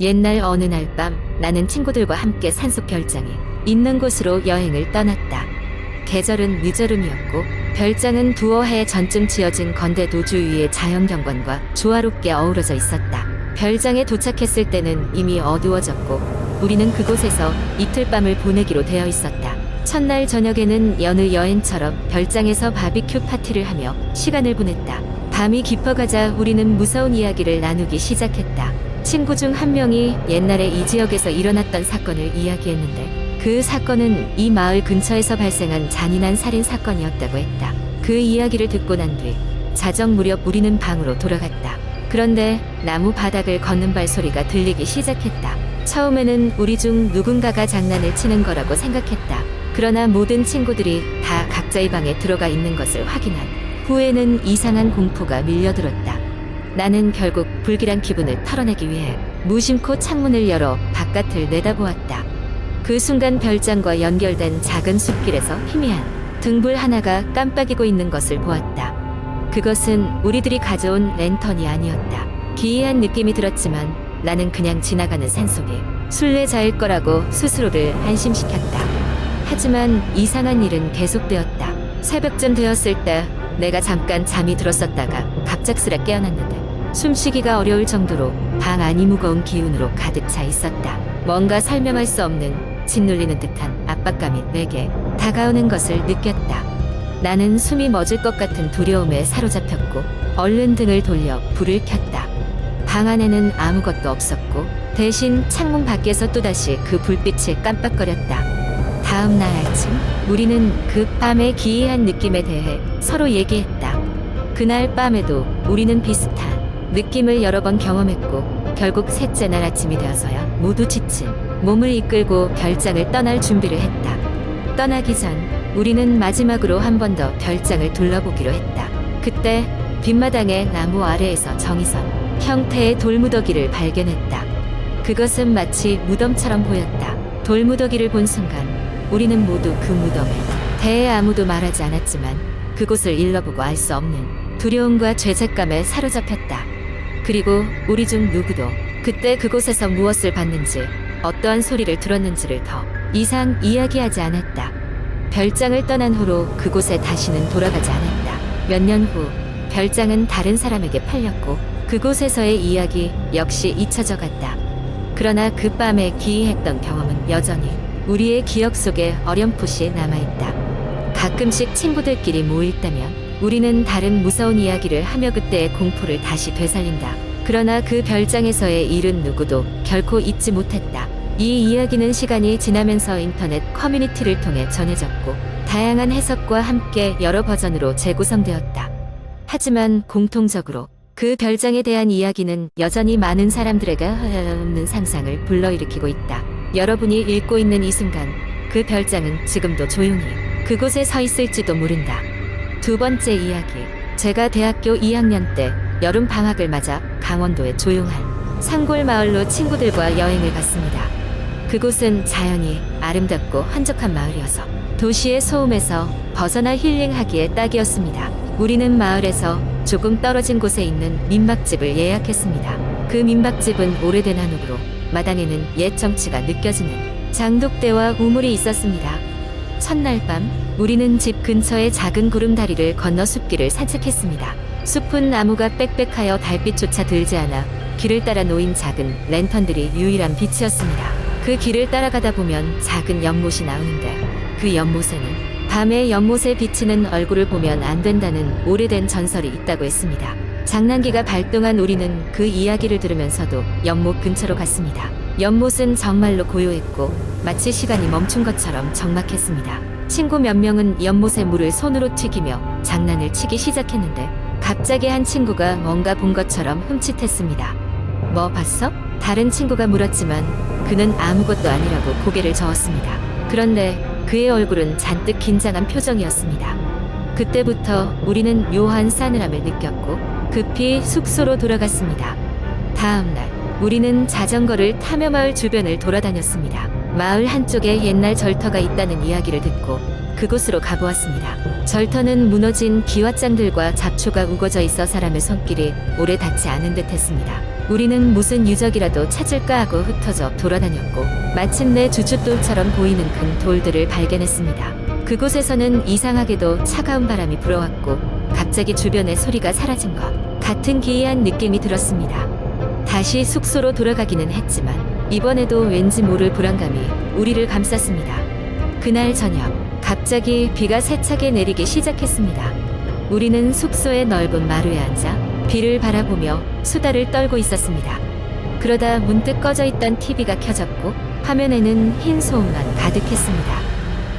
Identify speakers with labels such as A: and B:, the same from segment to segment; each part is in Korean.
A: 옛날 어느 날 밤 나는 친구들과 함께 산속 별장이 있는 곳으로 여행을 떠났다. 계절은 늦여름이었고 별장은 두어 해 전쯤 지어진 건대 도주 위의 자연경관과 조화롭게 어우러져 있었다. 별장에 도착했을 때는 이미 어두워졌고 우리는 그곳에서 이틀 밤을 보내기로 되어 있었다. 첫날 저녁에는 여느 여행처럼 별장에서 바비큐 파티를 하며 시간을 보냈다. 밤이 깊어가자 우리는 무서운 이야기를 나누기 시작했다. 친구 중 한 명이 옛날에 이 지역에서 일어났던 사건을 이야기했는데 그 사건은 이 마을 근처에서 발생한 잔인한 살인 사건이었다고 했다. 그 이야기를 듣고 난 뒤 자정 무렵 우리는 방으로 돌아갔다. 그런데 나무 바닥을 걷는 발소리가 들리기 시작했다. 처음에는 우리 중 누군가가 장난을 치는 거라고 생각했다. 그러나 모든 친구들이 다 각자의 방에 들어가 있는 것을 확인한 후에는 이상한 공포가 밀려들었다. 나는 결국 불길한 기분을 털어내기 위해 무심코 창문을 열어 바깥을 내다보았다. 그 순간 별장과 연결된 작은 숲길에서 희미한 등불 하나가 깜빡이고 있는 것을 보았다. 그것은 우리들이 가져온 랜턴이 아니었다. 기이한 느낌이 들었지만 나는 그냥 지나가는 산속에 순례자일 거라고 스스로를 안심시켰다. 하지만 이상한 일은 계속되었다. 새벽쯤 되었을 때 내가 잠깐 잠이 들었었다가 갑작스레 깨어났는데 숨쉬기가 어려울 정도로 방 안이 무거운 기운으로 가득 차 있었다. 뭔가 설명할 수 없는 짓눌리는 듯한 압박감이 내게 다가오는 것을 느꼈다. 나는 숨이 멎을 것 같은 두려움에 사로잡혔고 얼른 등을 돌려 불을 켰다. 방 안에는 아무것도 없었고 대신 창문 밖에서 또다시 그 불빛이 깜빡거렸다. 다음 날 아침 우리는 그 밤의 기이한 느낌에 대해 서로 얘기했다. 그날 밤에도 우리는 비슷한 느낌을 여러 번 경험했고 결국 셋째 날 아침이 되어서야 모두 지친 몸을 이끌고 별장을 떠날 준비를 했다. 떠나기 전 우리는 마지막으로 한 번 더 별장을 둘러보기로 했다. 그때 뒷마당의 나무 아래에서 정의선 형태의 돌무더기를 발견했다. 그것은 마치 무덤처럼 보였다. 돌무더기를 본 순간 우리는 모두 그 무덤에 대해 아무도 말하지 않았지만 그곳을 일러보고 알 수 없는 두려움과 죄책감에 사로잡혔다. 그리고 우리 중 누구도 그때 그곳에서 무엇을 봤는지 어떠한 소리를 들었는지를 더 이상 이야기하지 않았다. 별장을 떠난 후로 그곳에 다시는 돌아가지 않았다. 몇 년 후 별장은 다른 사람에게 팔렸고 그곳에서의 이야기 역시 잊혀져 갔다. 그러나 그 밤에 기이했던 경험은 여전히 우리의 기억 속에 어렴풋이 남아있다. 가끔씩 친구들끼리 모일 때면 우리는 다른 무서운 이야기를 하며 그때의 공포를 다시 되살린다. 그러나 그 별장에서의 일은 누구도 결코 잊지 못했다. 이 이야기는 시간이 지나면서 인터넷 커뮤니티를 통해 전해졌고 다양한 해석과 함께 여러 버전으로 재구성되었다. 하지만 공통적으로 그 별장에 대한 이야기는 여전히 많은 사람들에게 없는 상상을 불러일으키고 있다. 여러분이 읽고 있는 이 순간 그 별장은 지금도 조용히 그곳에 서 있을지도 모른다. 두 번째 이야기. 제가 대학교 2학년 때 여름 방학을 맞아 강원도의 조용한 산골 마을로 친구들과 여행을 갔습니다. 그곳은 자연이 아름답고 한적한 마을이어서 도시의 소음에서 벗어나 힐링하기에 딱이었습니다. 우리는 마을에서 조금 떨어진 곳에 있는 민박집을 예약했습니다. 그 민박집은 오래된 한옥으로 마당에는 옛 정취가 느껴지는 장독대와 우물이 있었습니다. 첫날 밤 우리는 집 근처의 작은 구름다리를 건너 숲길을 산책했습니다. 숲은 나무가 빽빽하여 달빛조차 들지 않아 길을 따라 놓인 작은 랜턴들이 유일한 빛이었습니다. 그 길을 따라가다 보면 작은 연못이 나오는데 그 연못에는 밤에 연못에 비치는 얼굴을 보면 안 된다는 오래된 전설이 있다고 했습니다. 장난기가 발동한 우리는 그 이야기를 들으면서도 연못 근처로 갔습니다. 연못은 정말로 고요했고 마치 시간이 멈춘 것처럼 적막했습니다. 친구 몇 명은 연못의 물을 손으로 튀기며 장난을 치기 시작했는데 갑자기 한 친구가 뭔가 본 것처럼 흠칫했습니다. 뭐 봤어? 다른 친구가 물었지만 그는 아무것도 아니라고 고개를 저었습니다. 그런데 그의 얼굴은 잔뜩 긴장한 표정이었습니다. 그때부터 우리는 묘한 싸늘함을 느꼈고 급히 숙소로 돌아갔습니다. 다음 날 우리는 자전거를 타며 마을 주변을 돌아다녔습니다. 마을 한쪽에 옛날 절터가 있다는 이야기를 듣고 그곳으로 가보았습니다. 절터는 무너진 기와장들과 잡초가 우거져 있어 사람의 손길이 오래 닿지 않은 듯 했습니다. 우리는 무슨 유적이라도 찾을까 하고 흩어져 돌아다녔고 마침내 주춧돌처럼 보이는 큰 돌들을 발견했습니다. 그곳에서는 이상하게도 차가운 바람이 불어왔고 갑자기 주변의 소리가 사라진 것 같은 기이한 느낌이 들었습니다. 다시 숙소로 돌아가기는 했지만 이번에도 왠지 모를 불안감이 우리를 감쌌습니다. 그날 저녁 갑자기 비가 세차게 내리기 시작했습니다. 우리는 숙소의 넓은 마루에 앉아 비를 바라보며 수다를 떨고 있었습니다. 그러다 문득 꺼져 있던 TV가 켜졌고 화면에는 흰 소음만 가득했습니다.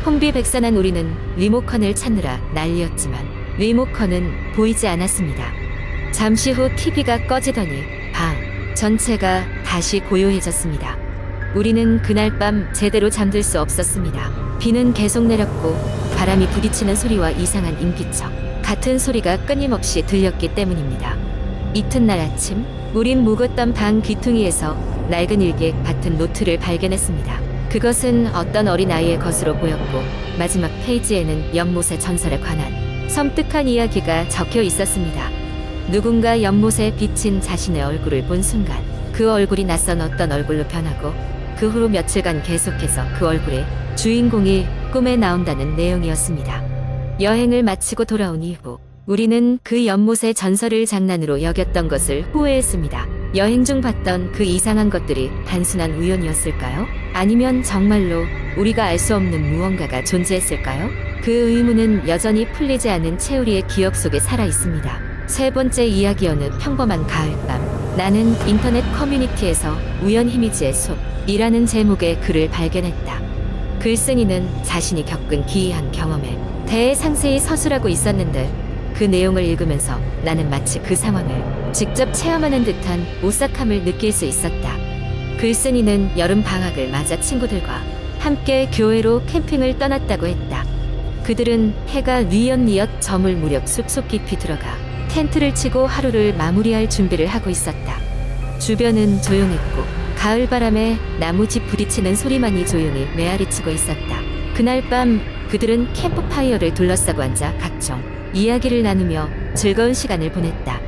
A: 혼비백산한 우리는 리모컨을 찾느라 난리였지만 리모컨은 보이지 않았습니다. 잠시 후 TV가 꺼지더니 방 전체가 다시 고요해졌습니다. 우리는 그날 밤 제대로 잠들 수 없었습니다. 비는 계속 내렸고 바람이 부딪히는 소리와 이상한 인기척 같은 소리가 끊임없이 들렸기 때문입니다. 이튿날 아침 우린 묵었던 방 귀퉁이에서 낡은 일기 같은 노트를 발견했습니다. 그것은 어떤 어린아이의 것으로 보였고 마지막 페이지에는 연못의 전설에 관한 섬뜩한 이야기가 적혀 있었습니다. 누군가 연못에 비친 자신의 얼굴을 본 순간 그 얼굴이 낯선 어떤 얼굴로 변하고 그 후로 며칠간 계속해서 그 얼굴에 주인공이 꿈에 나온다는 내용이었습니다. 여행을 마치고 돌아온 이후 우리는 그 연못의 전설을 장난으로 여겼던 것을 후회했습니다. 여행 중 봤던 그 이상한 것들이 단순한 우연이었을까요? 아니면 정말로 우리가 알 수 없는 무언가가 존재했을까요? 그 의문은 여전히 풀리지 않은 채우리의 기억 속에 살아 있습니다. 세 번째 이야기 어느 평범한 가을밤 나는 인터넷 커뮤니티에서 우연 히 미지의 숲이라는 제목의 글을 발견했다. 글쓴이는 자신이 겪은 기이한 경험에 대해 상세히 서술하고 있었는데 그 내용을 읽으면서 나는 마치 그 상황을 직접 체험하는 듯한 오싹함을 느낄 수 있었다. 글쓴이는 여름 방학을 맞아 친구들과 함께 교회로 캠핑을 떠났다고 했다. 그들은 해가 뉘엿뉘엿 저물 무렵 숲속 깊이 들어가 텐트를 치고 하루를 마무리할 준비를 하고 있었다. 주변은 조용했고 가을 바람에 나무집 부딪히는 소리만이 조용히 메아리치고 있었다. 그날 밤 그들은 캠프파이어를 둘러싸고 앉아 각종 이야기를 나누며 즐거운 시간을 보냈다.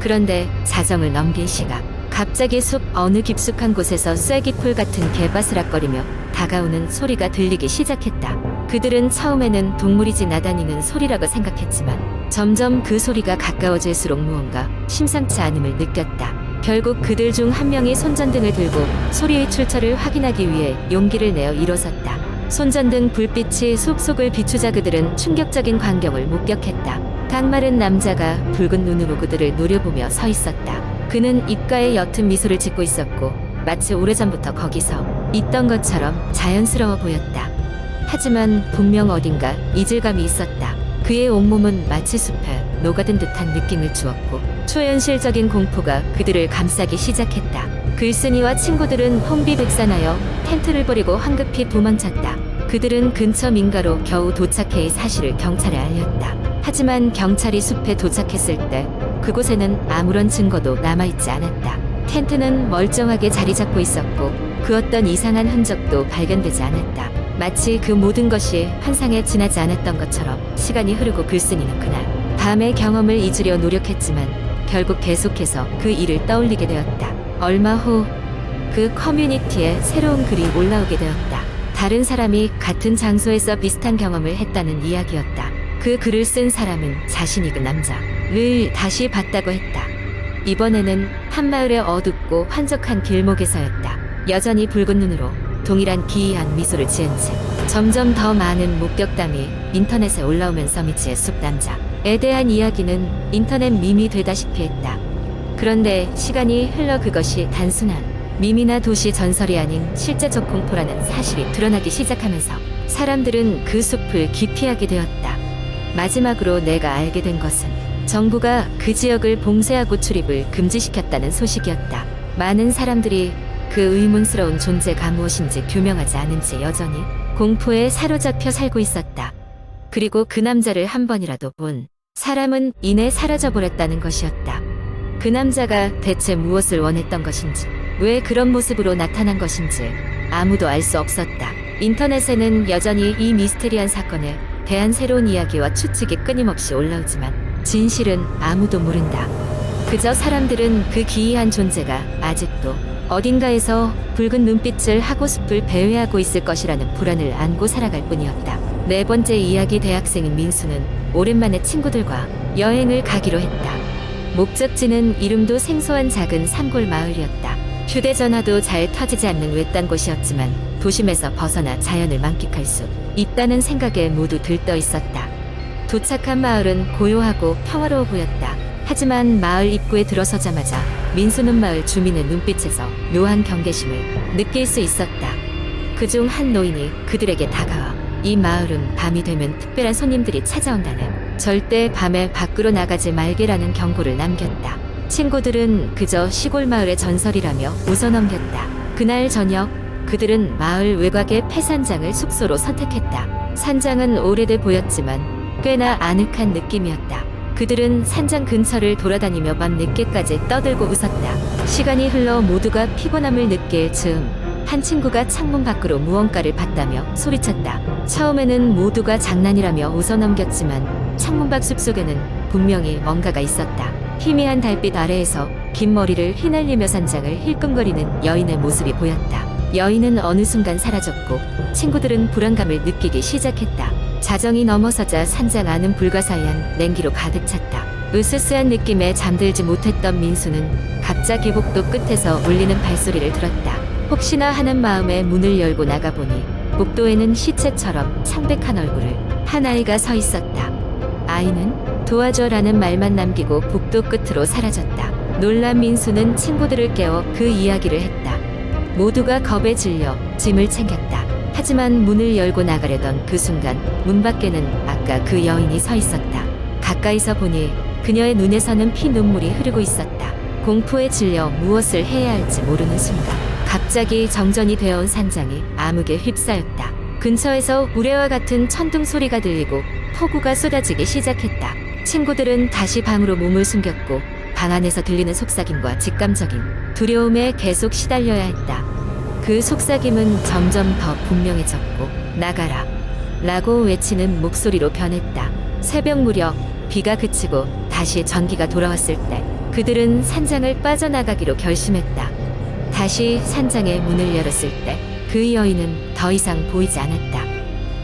A: 그런데 자정을 넘긴 시각 갑자기 숲 어느 깊숙한 곳에서 쐐기풀 같은 개바스락거리며 다가오는 소리가 들리기 시작했다. 그들은 처음에는 동물이 지나다니는 소리라고 생각했지만 점점 그 소리가 가까워질수록 무언가 심상치 않음을 느꼈다. 결국 그들 중 한 명이 손전등을 들고 소리의 출처를 확인하기 위해 용기를 내어 일어섰다. 손전등 불빛이 숲속을 비추자 그들은 충격적인 광경을 목격했다. 강마른 남자가 붉은 눈으로 그들을 노려보며 서 있었다. 그는 입가에 옅은 미소를 짓고 있었고 마치 오래전부터 거기서 있던 것처럼 자연스러워 보였다. 하지만 분명 어딘가 이질감이 있었다. 그의 온몸은 마치 숲에 녹아든 듯한 느낌을 주었고 초현실적인 공포가 그들을 감싸기 시작했다. 글쓴이와 친구들은 혼비백산하여 텐트를 버리고 황급히 도망쳤다. 그들은 근처 민가로 겨우 도착해 이 사실을 경찰에 알렸다. 하지만 경찰이 숲에 도착했을 때 그곳에는 아무런 증거도 남아있지 않았다. 텐트는 멀쩡하게 자리 잡고 있었고 그 어떤 이상한 흔적도 발견되지 않았다. 마치 그 모든 것이 환상에 지나지 않았던 것처럼 시간이 흐르고 글쓴이는 그날 밤의 경험을 잊으려 노력했지만 결국 계속해서 그 일을 떠올리게 되었다. 얼마 후 그 커뮤니티에 새로운 글이 올라오게 되었다. 다른 사람이 같은 장소에서 비슷한 경험을 했다는 이야기였다. 그 글을 쓴 사람은 자신이 그 남자를 다시 봤다고 했다. 이번에는 한마을의 어둡고 한적한 길목에서였다. 여전히 붉은 눈으로 동일한 기이한 미소를 지은 채 점점 더 많은 목격담이 인터넷에 올라오면서 미치의 숲 남자에 대한 이야기는 인터넷 밈이 되다시피 했다. 그런데 시간이 흘러 그것이 단순한 밈이나 도시 전설이 아닌 실제적 공포라는 사실이 드러나기 시작하면서 사람들은 그 숲을 기피하게 되었다. 마지막으로 내가 알게 된 것은 정부가 그 지역을 봉쇄하고 출입을 금지시켰다는 소식이었다. 많은 사람들이 그 의문스러운 존재가 무엇인지 규명하지 않은 채 여전히 공포에 사로잡혀 살고 있었다. 그리고 그 남자를 한 번이라도 본 사람은 이내 사라져버렸다는 것이었다. 그 남자가 대체 무엇을 원했던 것인지, 왜 그런 모습으로 나타난 것인지 아무도 알 수 없었다. 인터넷에는 여전히 이 미스테리한 사건에 대한 새로운 이야기와 추측이 끊임없이 올라오지만 진실은 아무도 모른다. 그저 사람들은 그 기이한 존재가 아직도 어딘가에서 붉은 눈빛을 하고숲을 배회하고 있을 것이라는 불안을 안고 살아갈 뿐이었다. 네 번째 이야기 대학생인 민수는 오랜만에 친구들과 여행을 가기로 했다. 목적지는 이름도 생소한 작은 산골 마을이었다. 휴대전화도 잘 터지지 않는 외딴 곳이었지만 도심에서 벗어나 자연을 만끽할 수 있다는 생각에 모두 들떠 있었다. 도착한 마을은 고요하고 평화로워 보였다. 하지만 마을 입구에 들어서자마자 민수는 마을 주민의 눈빛에서 묘한 경계심을 느낄 수 있었다. 그중 한 노인이 그들에게 다가와 이 마을은 밤이 되면 특별한 손님들이 찾아온다는 절대 밤에 밖으로 나가지 말게라는 경고를 남겼다. 친구들은 그저 시골 마을의 전설이라며 웃어넘겼다. 그날 저녁 그들은 마을 외곽의 폐산장을 숙소로 선택했다. 산장은 오래돼 보였지만 꽤나 아늑한 느낌이었다. 그들은 산장 근처를 돌아다니며 밤 늦게까지 떠들고 웃었다. 시간이 흘러 모두가 피곤함을 느낄 즈음 한 친구가 창문 밖으로 무언가를 봤다며 소리쳤다. 처음에는 모두가 장난이라며 웃어넘겼지만 창문 밖 숲속에는 분명히 뭔가가 있었다. 희미한 달빛 아래에서 긴 머리를 휘날리며 산장을 힐끔거리는 여인의 모습이 보였다. 여인은 어느 순간 사라졌고 친구들은 불안감을 느끼기 시작했다. 자정이 넘어서자 산장 안은 불가사의한 냉기로 가득 찼다. 으스스한 느낌에 잠들지 못했던 민수는 갑자기 복도 끝에서 울리는 발소리를 들었다. 혹시나 하는 마음에 문을 열고 나가보니 복도에는 시체처럼 창백한 얼굴을 한 아이가 서 있었다. 아이는 도와줘라는 말만 남기고 복도 끝으로 사라졌다. 놀란 민수는 친구들을 깨워 그 이야기를 했다. 모두가 겁에 질려 짐을 챙겼다. 하지만 문을 열고 나가려던 그 순간 문 밖에는 아까 그 여인이 서 있었다. 가까이서 보니 그녀의 눈에서는 피 눈물이 흐르고 있었다. 공포에 질려 무엇을 해야 할지 모르는 순간 갑자기 정전이 되어온 산장이 암흑에 휩싸였다. 근처에서 우레와 같은 천둥 소리가 들리고 폭우가 쏟아지기 시작했다. 친구들은 다시 방으로 몸을 숨겼고 방 안에서 들리는 속삭임과 직감적인 두려움에 계속 시달려야 했다. 그 속삭임은 점점 더 분명해졌고 나가라 라고 외치는 목소리로 변했다. 새벽 무렵 비가 그치고 다시 전기가 돌아왔을 때 그들은 산장을 빠져나가기로 결심했다. 다시 산장의 문을 열었을 때 그 여인은 더 이상 보이지 않았다.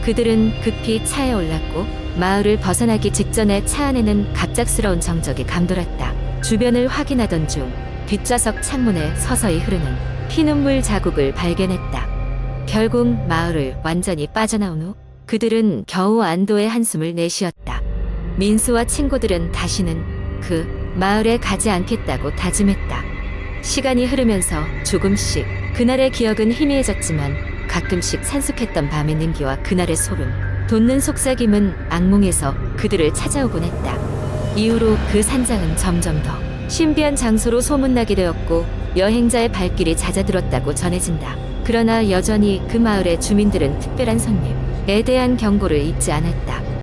A: 그들은 급히 차에 올랐고 마을을 벗어나기 직전에 차 안에는 갑작스러운 정적이 감돌았다. 주변을 확인하던 중 뒷좌석 창문에 서서히 흐르는 피눈물 자국을 발견했다. 결국 마을을 완전히 빠져나온 후 그들은 겨우 안도의 한숨을 내쉬었다. 민수와 친구들은 다시는 그 마을에 가지 않겠다고 다짐했다. 시간이 흐르면서 조금씩 그날의 기억은 희미해졌지만 가끔씩 산숙했던 밤의 냉기와 그날의 소름, 돋는 속삭임은 악몽에서 그들을 찾아오곤 했다. 이후로 그 산장은 점점 더 신비한 장소로 소문나게 되었고 여행자의 발길이 잦아들었다고 전해진다. 그러나 여전히 그 마을의 주민들은 특별한 손님에 대한 경고를 잊지 않았다.